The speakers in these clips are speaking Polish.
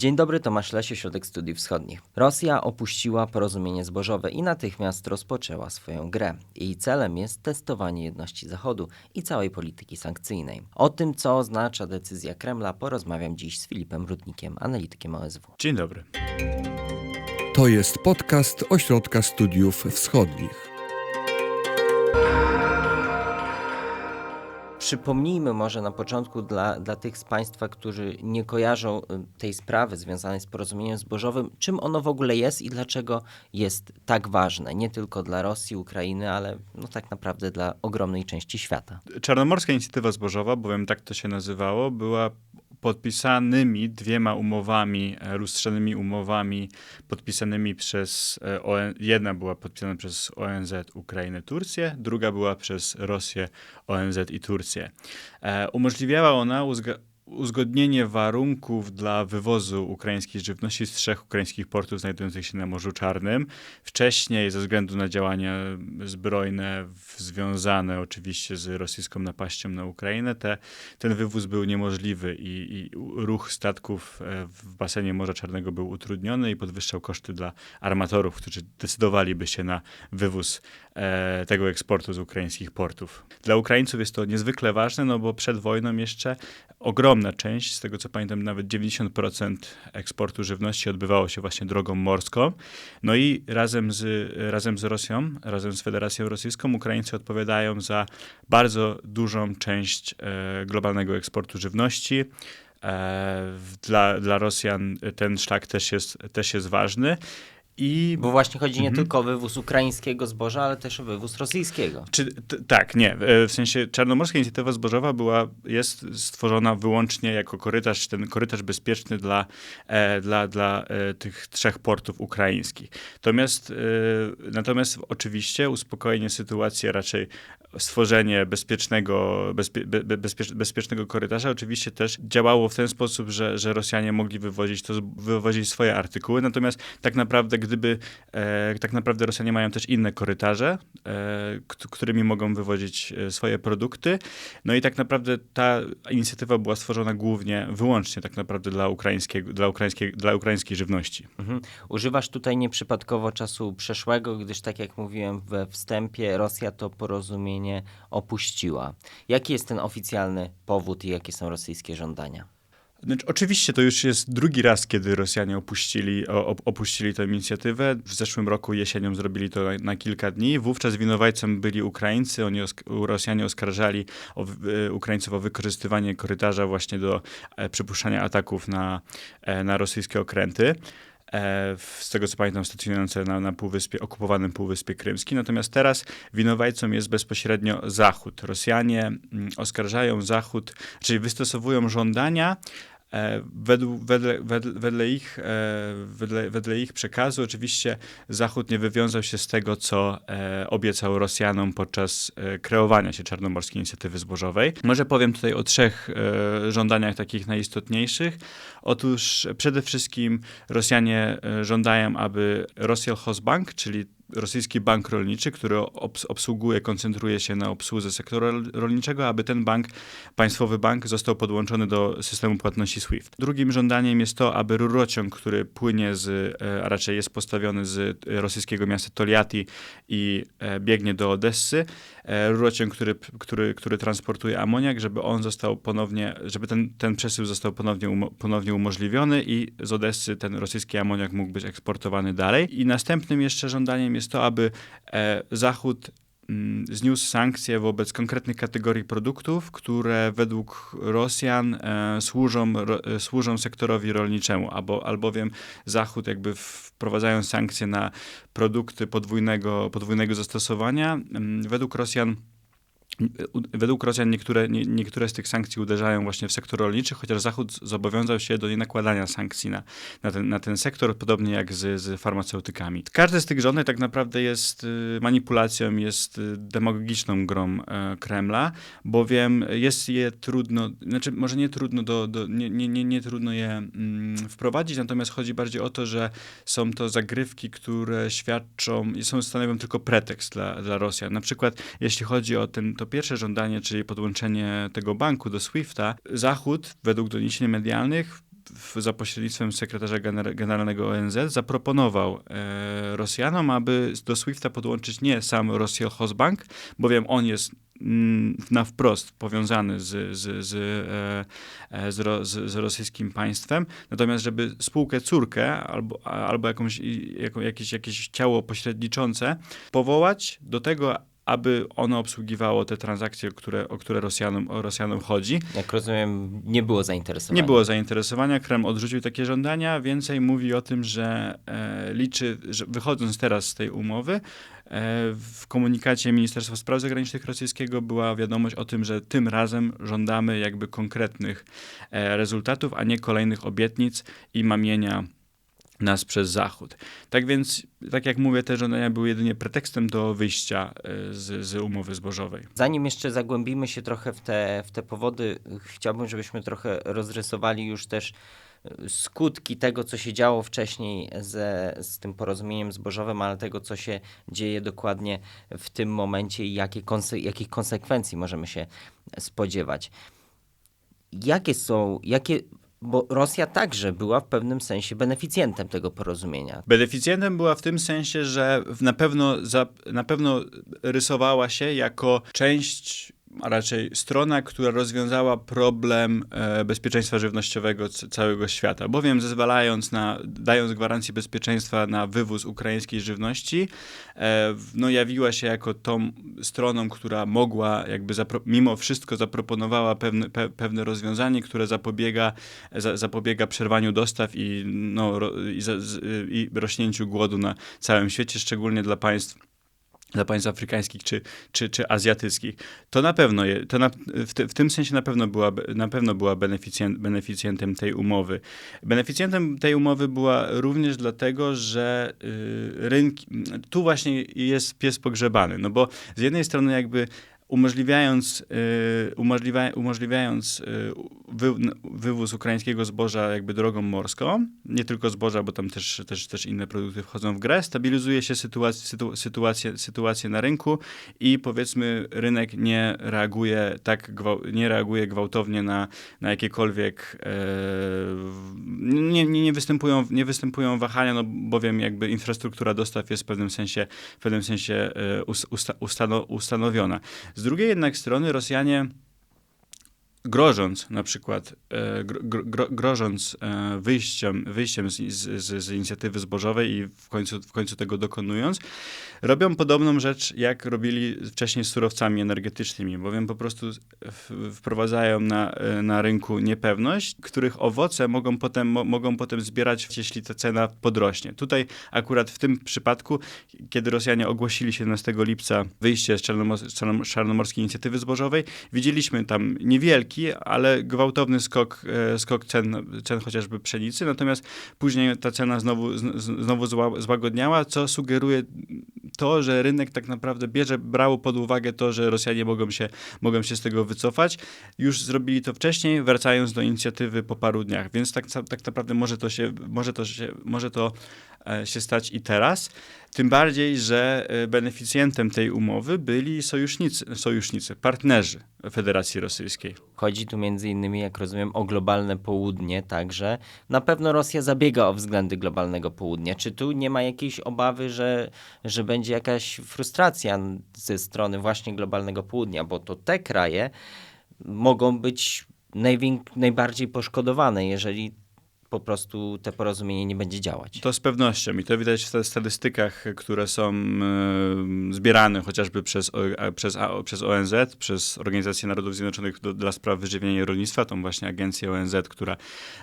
Dzień dobry, Tomasz Lesie, Środek Studiów Wschodnich. Rosja opuściła porozumienie zbożowe i natychmiast rozpoczęła swoją grę. Jej celem jest testowanie jedności Zachodu i całej polityki sankcyjnej. O tym, co oznacza decyzja Kremla, porozmawiam dziś z Filipem Rudnikiem, analitykiem OSW. Dzień dobry. To jest podcast Ośrodka Studiów Wschodnich. Przypomnijmy może na początku dla, dla tych z Państwa, którzy nie kojarzą y, tej sprawy związanej z porozumieniem zbożowym, czym ono w ogóle jest i dlaczego jest tak ważne, nie tylko dla Rosji, Ukrainy, ale no tak naprawdę dla ogromnej części świata. Czarnomorska Inicjatywa Zbożowa, bowiem tak to się nazywało, była podpisanymi dwiema umowami, e, lustrzanymi umowami podpisanymi przez e, jedna była podpisana przez ONZ, Ukrainę, Turcję, druga była przez Rosję, ONZ i Turcję. E, umożliwiała ona uzgodnienie warunków dla wywozu ukraińskiej żywności z trzech ukraińskich portów znajdujących się na Morzu Czarnym. Wcześniej, ze względu na działania zbrojne związane oczywiście z rosyjską napaścią na Ukrainę, te, ten wywóz był niemożliwy i, i ruch statków e, w basenie Morza Czarnego był utrudniony i podwyższał koszty dla armatorów, którzy decydowaliby się na wywóz e, tego eksportu z ukraińskich portów. Dla Ukraińców jest to niezwykle ważne, no bo przed wojną jeszcze ogromna część, z tego co pamiętam nawet 90% eksportu żywności odbywało się właśnie drogą morską. No i razem z, razem z Rosją, razem z Federacją Rosyjską Ukraińcy odpowiadają za bardzo dużą część e, globalnego eksportu żywności. E, dla, dla Rosjan ten szlak też jest, też jest ważny. I Bo właśnie chodzi nie Mhm. tylko o wywóz ukraińskiego zboża, ale też o wywóz rosyjskiego. Czy, tak, nie. E, W sensie Czarnomorska Inicjatywa Zbożowa była, jest stworzona wyłącznie jako korytarz, ten korytarz bezpieczny dla, e, dla, dla e, tych trzech portów ukraińskich. Natomiast, e, natomiast oczywiście uspokojenie sytuacji, raczej stworzenie bezpiecznego, bezpie, be, be- bezpiecz, bezpiecznego korytarza oczywiście też działało w ten sposób, że, że Rosjanie mogli wywozić, to, wywozić swoje artykuły, natomiast tak naprawdę gdyby, e, tak naprawdę Rosjanie mają też inne korytarze, e, kt- którymi mogą wywozić e, swoje produkty, no i tak naprawdę ta inicjatywa była stworzona głównie, wyłącznie tak naprawdę dla, ukraińskiego, dla, ukraińskiej, dla ukraińskiej żywności. Mhm. Używasz tutaj nieprzypadkowo czasu przeszłego, gdyż tak jak mówiłem we wstępie, Rosja to porozumienie opuściła. Jaki jest ten oficjalny powód i jakie są rosyjskie żądania? Znaczy, oczywiście to już jest drugi raz, kiedy Rosjanie opuścili, opuścili tę inicjatywę. W zeszłym roku jesienią zrobili to na, na kilka dni. Wówczas winowajcą byli Ukraińcy. Oni osk- Rosjanie oskarżali o, e, Ukraińców o wykorzystywanie korytarza właśnie do e, przypuszczania ataków na, e, na rosyjskie okręty. E, z tego co pamiętam, stacjonujące na, na półwyspie, okupowanym Półwyspie Krymskim. Natomiast teraz winowajcą jest bezpośrednio Zachód. Rosjanie mm, oskarżają Zachód, czyli wystosowują żądania, E, Według, wedle, wedle, wedle, ich, e, wedle, wedle ich przekazu, oczywiście Zachód nie wywiązał się z tego, co obiecał Rosjanom podczas kreowania się Czarnomorskiej Inicjatywy Zbożowej. Może powiem tutaj o trzech żądaniach takich najistotniejszych. Otóż przede wszystkim Rosjanie e, żądają, aby Rosjal Hosbank, czyli rosyjski bank rolniczy, który obs- obsługuje, koncentruje się na obsłudze sektora rol- rolniczego, aby ten bank, państwowy bank, został podłączony do systemu płatności SWIFT. Drugim żądaniem jest to, aby rurociąg, który płynie z, e, a raczej jest postawiony z e, rosyjskiego miasta Toliati i biegnie do Odessy, rurociąg, który, który, który transportuje amoniak, żeby on został ponownie, żeby ten, ten przesył został ponownie, umo- ponownie umożliwiony i z Odessy ten rosyjski amoniak mógł być eksportowany dalej. I następnym jeszcze żądaniem jest to, aby e, Zachód zniósł sankcje wobec konkretnych kategorii produktów, które według Rosjan e, służą, e, służą sektorowi rolniczemu, albo, albowiem Zachód jakby wprowadzają sankcje na produkty podwójnego, podwójnego zastosowania. Mm, Według Rosjan Według Rosjan niektóre, nie, niektóre z tych sankcji uderzają właśnie w sektor rolniczy, chociaż Zachód zobowiązał się do nienakładania sankcji na, na, ten, na ten sektor, podobnie jak z, z farmaceutykami. Każde z tych żądań tak naprawdę jest y, manipulacją, jest y, demagogiczną grą e, Kremla, bowiem jest je trudno, znaczy może nie trudno, do, do, nie, nie, nie, nie trudno je mm, wprowadzić, natomiast chodzi bardziej o to, że są to zagrywki, które świadczą są stanowią tylko pretekst dla, dla Rosjan. Na przykład jeśli chodzi o ten, to pierwsze żądanie, czyli podłączenie tego banku do SWIFT-a, Zachód, według doniesień medialnych, za pośrednictwem sekretarza gener- generalnego ONZ zaproponował e, Rosjanom, aby do SWIFT-a podłączyć nie sam Rosjalhozbank, bowiem on jest mm, na wprost powiązany z, z, z, e, e, z, z, z rosyjskim państwem, natomiast żeby spółkę córkę albo, albo jakąś, jakieś, jakieś ciało pośredniczące powołać do tego, aby ono obsługiwało te transakcje, które, o które Rosjanom, o Rosjanom chodzi. Jak rozumiem, nie było zainteresowania. Nie było zainteresowania, Kreml odrzucił takie żądania, więcej mówi o tym, że e, liczy, że wychodząc teraz z tej umowy, e, w komunikacie Ministerstwa Spraw Zagranicznych rosyjskiego była wiadomość o tym, że tym razem żądamy jakby konkretnych e, rezultatów, a nie kolejnych obietnic i mamienia nas przez Zachód. Tak więc, tak jak mówię, te żądania były jedynie pretekstem do wyjścia e, z, z umowy zbożowej. Zanim jeszcze zagłębimy się trochę w te, w te powody, chciałbym, żebyśmy trochę rozrysowali już też y, skutki tego, co się działo wcześniej ze, z tym porozumieniem zbożowym, ale tego, co się dzieje dokładnie w tym momencie i jakie konse- jakich konsekwencji możemy się spodziewać. Jakie są, jakie, bo Rosja także była w pewnym sensie beneficjentem tego porozumienia. Beneficjentem była w tym sensie, że na pewno, za, na pewno rysowała się jako część, a raczej strona, która rozwiązała problem e, bezpieczeństwa żywnościowego całego świata. Bowiem zezwalając na, dając gwarancję bezpieczeństwa na wywóz ukraińskiej żywności, e, no jawiła się jako tą stroną, która mogła jakby mimo wszystko zaproponowała pewne, pe, pewne rozwiązanie, które zapobiega za, zapobiega przerwaniu dostaw i, no, i, i rośnięciu głodu na całym świecie, szczególnie dla państw dla państw afrykańskich czy, czy, czy azjatyckich. To na pewno, je, to na, w, te, w tym sensie na pewno była, na pewno była beneficjent, beneficjentem tej umowy. Beneficjentem tej umowy była również dlatego, że y, rynki, tu właśnie jest pies pogrzebany, no bo z jednej strony jakby umożliwiając, y, umożliwia, umożliwiając y, wy, wywóz ukraińskiego zboża jakby drogą morską, nie tylko zboża, bo tam też, też, też inne produkty wchodzą w grę, stabilizuje się sytuacja, sytu, sytuację, sytuację na rynku i powiedzmy rynek nie reaguje tak nie reaguje gwałtownie na, na jakiekolwiek e, nie, nie, nie, występują, nie występują wahania, no bowiem jakby infrastruktura dostaw jest w pewnym sensie, w pewnym sensie e, us- usta, ustano, ustanowiona. Z drugiej jednak strony Rosjanie grożąc na przykład, e, gro, gro, grożąc e, wyjściem, wyjściem z, z, z, inicjatywy zbożowej i w końcu, w końcu tego dokonując, robią podobną rzecz, jak robili wcześniej z surowcami energetycznymi, bowiem po prostu wprowadzają na, e, na rynku niepewność, których owoce mogą potem, mo, mogą potem zbierać, jeśli ta cena podrośnie. Tutaj akurat w tym przypadku, kiedy Rosjanie ogłosili 17 lipca wyjście z, z Czarnom- z Czarnomorskiej Inicjatywy Zbożowej, widzieliśmy tam ale gwałtowny skok, e, skok cen, cen chociażby pszenicy, natomiast później ta cena znowu, znowu zła, złagodniała, co sugeruje to, że rynek tak naprawdę bierze, brało pod uwagę to, że Rosjanie mogą się, mogą się z tego wycofać. Już zrobili to wcześniej, wracając do inicjatywy po paru dniach, więc tak, tak naprawdę może to się, może to się, może to e, się stać i teraz. Tym bardziej, że e, beneficjentem tej umowy byli sojusznicy, sojusznicy partnerzy Federacji Rosyjskiej. Chodzi tu między innymi, jak rozumiem, o globalne południe także. Na pewno Rosja zabiega o względy globalnego południa. Czy tu nie ma jakiejś obawy, że, że będzie jakaś frustracja ze strony właśnie globalnego południa, bo to te kraje mogą być najbardziej poszkodowane, jeżeli po prostu te porozumienie nie będzie działać. To z pewnością i to widać w statystykach, które są e, zbierane chociażby przez, przez, przez ONZ, przez Organizację Narodów Zjednoczonych dla Spraw Wyżywienia i Rolnictwa, tą właśnie agencję ONZ, która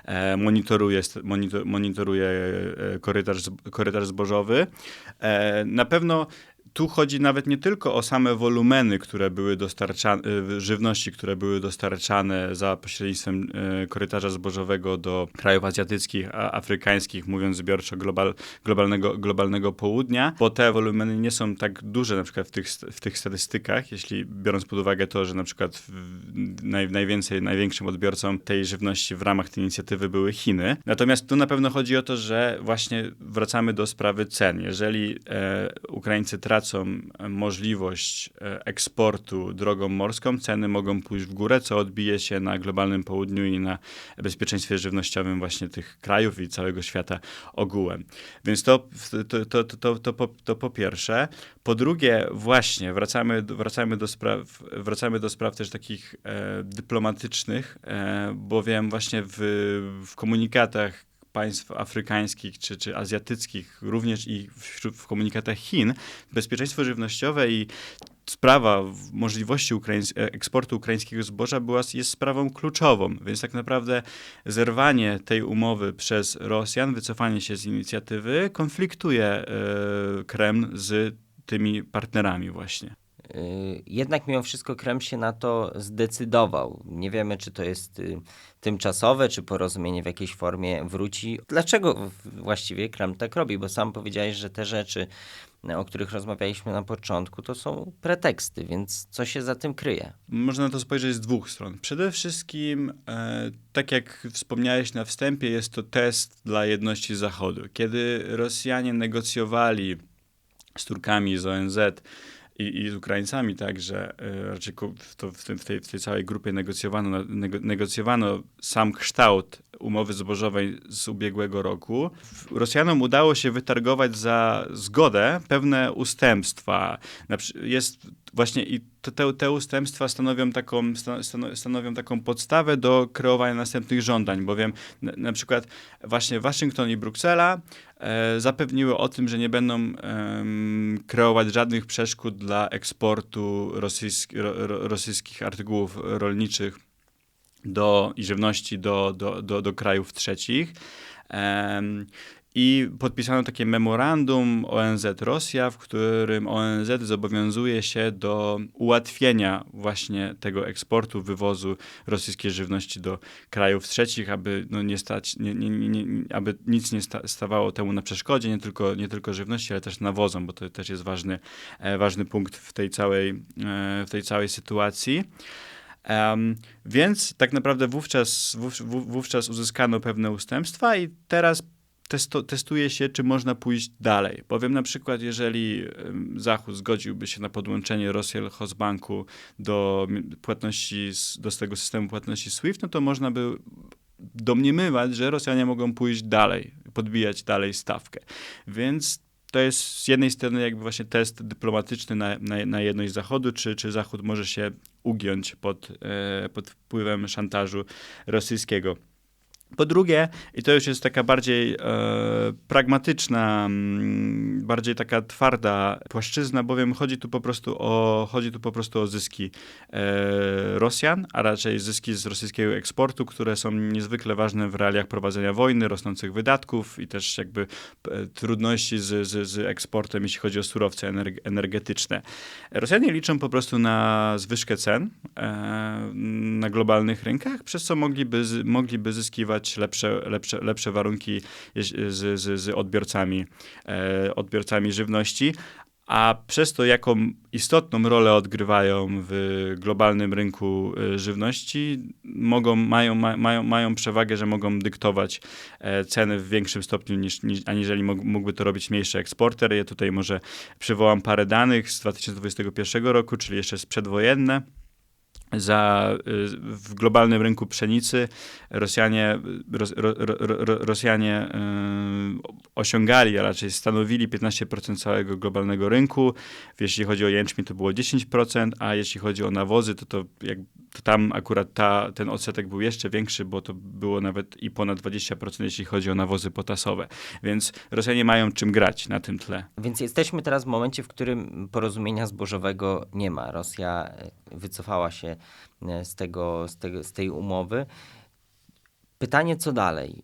e, monitoruje, monitoruje e, korytarz, korytarz zbożowy. Na pewno tu chodzi nawet nie tylko o same wolumeny, które były dostarczane, y, żywności, które były dostarczane za pośrednictwem y, korytarza zbożowego do krajów azjatyckich, afrykańskich, mówiąc zbiorczo global, globalnego, globalnego południa, bo te wolumeny nie są tak duże na przykład w tych, w tych statystykach, jeśli biorąc pod uwagę to, że na przykład naj, najwięcej, największym odbiorcą tej żywności w ramach tej inicjatywy były Chiny. Natomiast tu na pewno chodzi o to, że właśnie wracamy do sprawy cen. Jeżeli e, Ukraińcy tracą stracą e, możliwość e, eksportu drogą morską, ceny mogą pójść w górę, co odbije się na globalnym południu i na bezpieczeństwie żywnościowym właśnie tych krajów i całego świata ogółem. Więc to, to, to, to, to, po, to po pierwsze. Po drugie, właśnie wracamy, wracamy, do, spraw, wracamy do spraw też takich e, dyplomatycznych, e, bowiem właśnie w, w komunikatach państw afrykańskich czy, czy azjatyckich, również i wśród, w komunikatach Chin, bezpieczeństwo żywnościowe i sprawa w- możliwości ukraińs- e, eksportu ukraińskiego zboża była, jest sprawą kluczową. Więc tak naprawdę zerwanie tej umowy przez Rosjan, wycofanie się z inicjatywy, konfliktuje e, Kreml z tymi partnerami właśnie. Y, Jednak mimo wszystko Kreml się na to zdecydował. Nie wiemy, czy to jest y, tymczasowe, czy porozumienie w jakiejś formie wróci. Dlaczego właściwie Kreml tak robi? Bo sam powiedziałeś, że te rzeczy, y, o których rozmawialiśmy na początku, to są preteksty, więc co się za tym kryje? Można na to spojrzeć z dwóch stron. Przede wszystkim, e, tak jak wspomniałeś na wstępie, jest to test dla jedności Zachodu. Kiedy Rosjanie negocjowali z Turkami, z ONZ i, i z Ukraińcami także, e, raczej to, w, w, tej, w tej całej grupie negocjowano, negocjowano sam kształt umowy zbożowej z ubiegłego roku. Rosjanom udało się wytargować za zgodę pewne ustępstwa. Jest właśnie i te, te, ustępstwa stanowią taką, sta- stano- stanowią taką podstawę do kreowania następnych żądań, bowiem na, na przykład właśnie Waszyngton i Bruksela e, zapewniły o tym, że nie będą em, kreować żadnych przeszkód dla eksportu rosyjsk, ro, ro, rosyjskich artykułów rolniczych do, i żywności do, do, do, do krajów trzecich. I podpisano takie memorandum ONZ-Rosja, w którym ONZ zobowiązuje się do ułatwienia właśnie tego eksportu, wywozu rosyjskiej żywności do krajów trzecich, aby, no nie stać, nie, nie, nie, aby nic nie sta, stawało temu na przeszkodzie, nie tylko, nie tylko żywności, ale też nawozom, bo to też jest ważny, e, ważny punkt w tej całej, e, w tej całej sytuacji. Em, więc tak naprawdę wówczas, wów, wów- wówczas uzyskano pewne ustępstwa i teraz testo, testuje się, czy można pójść dalej. Powiem na przykład, jeżeli Zachód zgodziłby się na podłączenie Rosjel-Hosbanku do płatności, do tego systemu płatności SWIFT, no to można by domniemywać, że Rosjanie mogą pójść dalej, podbijać dalej stawkę. Więc to jest z jednej strony jakby właśnie test dyplomatyczny na, na, na jedność Zachodu, czy, czy Zachód może się ugiąć pod, e, pod wpływem szantażu rosyjskiego. Po drugie, i to już jest taka bardziej e, pragmatyczna, mm, bardziej taka twarda płaszczyzna, bowiem chodzi tu po prostu o, chodzi tu po prostu o zyski e, Rosjan, a raczej zyski z rosyjskiego eksportu, które są niezwykle ważne w realiach prowadzenia wojny, rosnących wydatków i też jakby e, trudności z, z, z eksportem, jeśli chodzi o surowce energ- energetyczne. Rosjanie liczą po prostu na zwyżkę cen e, na globalnych rynkach, przez co mogliby, mogliby zyskiwać lepsze, lepsze, lepsze warunki z, z, z odbiorcami, e, odbiorcami żywności. A przez to, jaką istotną rolę odgrywają w globalnym rynku e, żywności, mogą, mają, ma, mają, mają przewagę, że mogą dyktować e, ceny w większym stopniu niż, niż aniżeli mógł- mógłby to robić mniejszy eksporter. Ja tutaj może przywołam parę danych z 2021 roku, czyli jeszcze przedwojenne. Za, y, w globalnym rynku pszenicy Rosjanie, ros, ro, ro, ro, Rosjanie y, osiągali, a raczej stanowili 15% całego globalnego rynku. Jeśli chodzi o jęczmień, to było 10%, a jeśli chodzi o nawozy, to, to, jak, tam akurat ta, ten odsetek był jeszcze większy, bo to było nawet i ponad 20%, jeśli chodzi o nawozy potasowe. Więc Rosjanie mają czym grać na tym tle. Więc jesteśmy teraz w momencie, w którym porozumienia zbożowego nie ma. Rosja e, wycofała się e, z, tego, z, tego, z tej umowy. Pytanie, co dalej?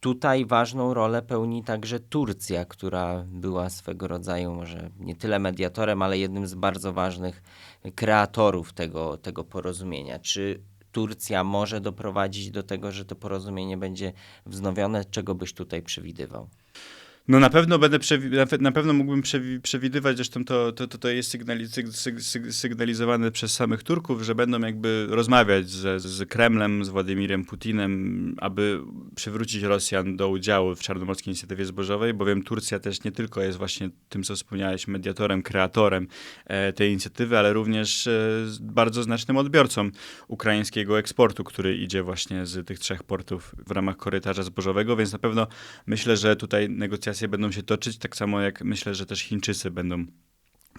Tutaj ważną rolę pełni także Turcja, która była swego rodzaju może nie tyle mediatorem, ale jednym z bardzo ważnych kreatorów tego, tego porozumienia. Czy Turcja może doprowadzić do tego, że to porozumienie będzie wznowione? Czego byś tutaj przewidywał? No na pewno będę na pe- na pewno mógłbym przewi- przewidywać, zresztą to, to, to, to jest sygnali- syg- syg- syg- sygnalizowane przez samych Turków, że będą jakby rozmawiać ze, z Kremlem, z Władimirem Putinem, aby przywrócić Rosjan do udziału w Czarnomorskiej Inicjatywie Zbożowej, bowiem Turcja też nie tylko jest właśnie tym, co wspomniałeś, mediatorem, kreatorem e, tej inicjatywy, ale również e, z- bardzo znacznym odbiorcą ukraińskiego eksportu, który idzie właśnie z tych trzech portów w ramach korytarza zbożowego, więc na pewno myślę, że tutaj negocjacje będą się toczyć, tak samo jak myślę, że też Chińczycy będą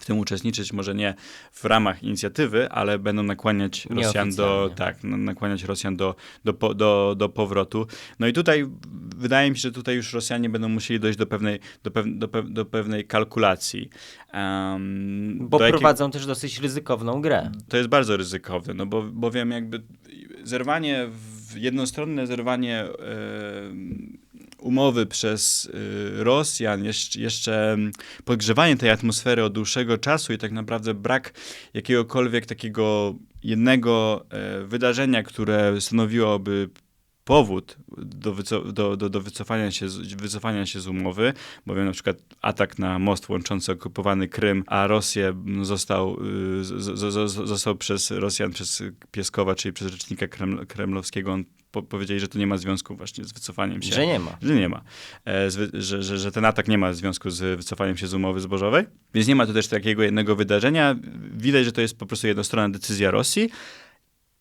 w tym uczestniczyć, może nie w ramach inicjatywy, ale będą nakłaniać Rosjan do, tak, na- nakłaniać Rosjan do, do, do, do powrotu. No i tutaj wydaje mi się, że tutaj już Rosjanie będą musieli dojść do pewnej, do pew, do pew, do pewnej kalkulacji. Um, Bo do jakiej- prowadzą też dosyć ryzykowną grę. to jest bardzo ryzykowne, no bo, bowiem jakby zerwanie, w, jednostronne zerwanie e, umowy przez e, Rosjan, jeszcze, jeszcze podgrzewanie tej atmosfery od dłuższego czasu i tak naprawdę brak jakiegokolwiek takiego jednego e, wydarzenia, które stanowiłoby powód do, wyco- do, do, do wycofania, się z, wycofania się z umowy, bowiem na przykład atak na most łączący okupowany Krym, a Rosję m, został, y, z, z, został przez Rosjan, przez Pieskowa, czyli przez rzecznika kreml, kremlowskiego, on po, powiedzieli, że to nie ma związku właśnie z wycofaniem się. Że nie ma. Że nie ma. E, że, że, że ten atak nie ma związku z wycofaniem się z umowy zbożowej. Więc nie ma tu też takiego jednego wydarzenia. Widać, że to jest po prostu jednostronna decyzja Rosji.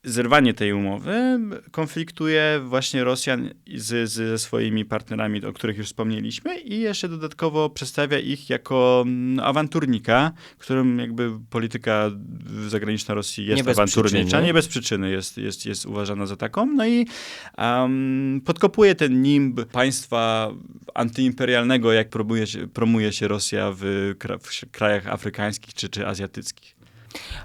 Zerwanie tej umowy konfliktuje właśnie Rosjan z, z, ze swoimi partnerami, o których już wspomnieliśmy, i jeszcze dodatkowo przedstawia ich jako mm, awanturnika, którym jakby polityka zagraniczna Rosji jest Nie awanturnicza, przyczyny. nie bez przyczyny jest, jest, jest uważana za taką. No i um, podkopuje ten nimb państwa antyimperialnego, jak promuje się, promuje się Rosja w, w krajach afrykańskich czy, czy azjatyckich.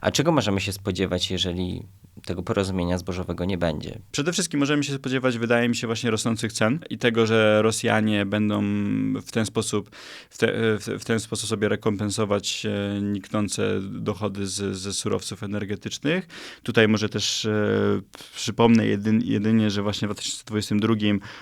A czego możemy się spodziewać, jeżeli tego porozumienia zbożowego nie będzie? Przede wszystkim możemy się spodziewać, wydaje mi się, właśnie rosnących cen i tego, że Rosjanie będą w ten sposób, w, te, w, w ten sposób sobie rekompensować e, niknące dochody z, ze surowców energetycznych. Tutaj może też e, przypomnę jedyn, jedynie, że właśnie w 2022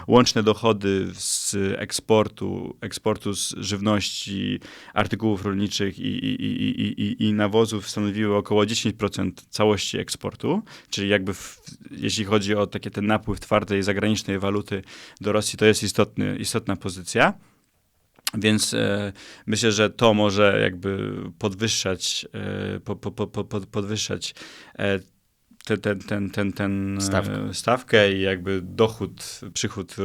łączne dochody z eksportu, eksportu z żywności, artykułów rolniczych i, i, i, i, i, i nawozów stanowiły około 10% całości eksportu, czyli jakby w, jeśli chodzi o takie ten napływ twardej zagranicznej waluty do Rosji, to jest istotny, istotna pozycja. Więc e, myślę, że to może jakby podwyższać, e, po, po, po, po, pod- podwyższać e, ten, ten, ten, ten, ten Stawkę. stawkę i jakby dochód, przychód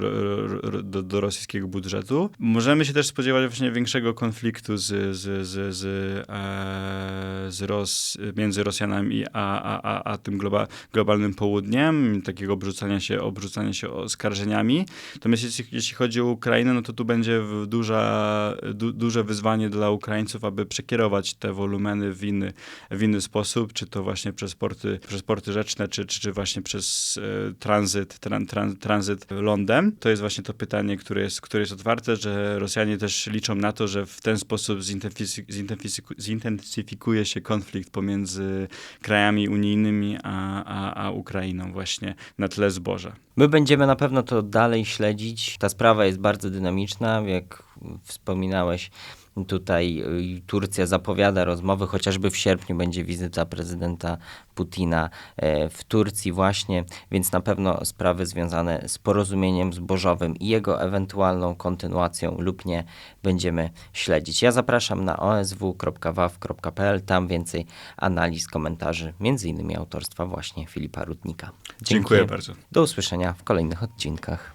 do, do rosyjskiego budżetu. Możemy się też spodziewać właśnie większego konfliktu z, z, z, z, e, z Ros, między Rosjanami a, a, a, a tym globa, globalnym południem, takiego obrzucania się, obrzucania się oskarżeniami. Natomiast jeśli, jeśli chodzi o Ukrainę, no to tu będzie duża, du, duże wyzwanie dla Ukraińców, aby przekierować te wolumeny w inny, w inny sposób, czy to właśnie przez porty, przez porty rzeczne, czy, czy, czy właśnie przez e, tranzyt, tran, tran, tranzyt lądem. To jest właśnie to pytanie, które jest, które jest otwarte, że Rosjanie też liczą na to, że w ten sposób zintensyfi- zintensyfiku- zintensyfikuje się konflikt pomiędzy krajami unijnymi a, a, a Ukrainą właśnie na tle zboża. My będziemy na pewno to dalej śledzić. Ta sprawa jest bardzo dynamiczna, jak wspominałeś. Tutaj y, Turcja zapowiada rozmowy, chociażby w sierpniu będzie wizyta prezydenta Putina e, w Turcji właśnie, więc na pewno sprawy związane z porozumieniem zbożowym i jego ewentualną kontynuacją lub nie będziemy śledzić. Ja zapraszam na osw.waw.pl, tam więcej analiz, komentarzy, między innymi autorstwa właśnie Filipa Rudnika. Dziękuję bardzo. Do usłyszenia w kolejnych odcinkach.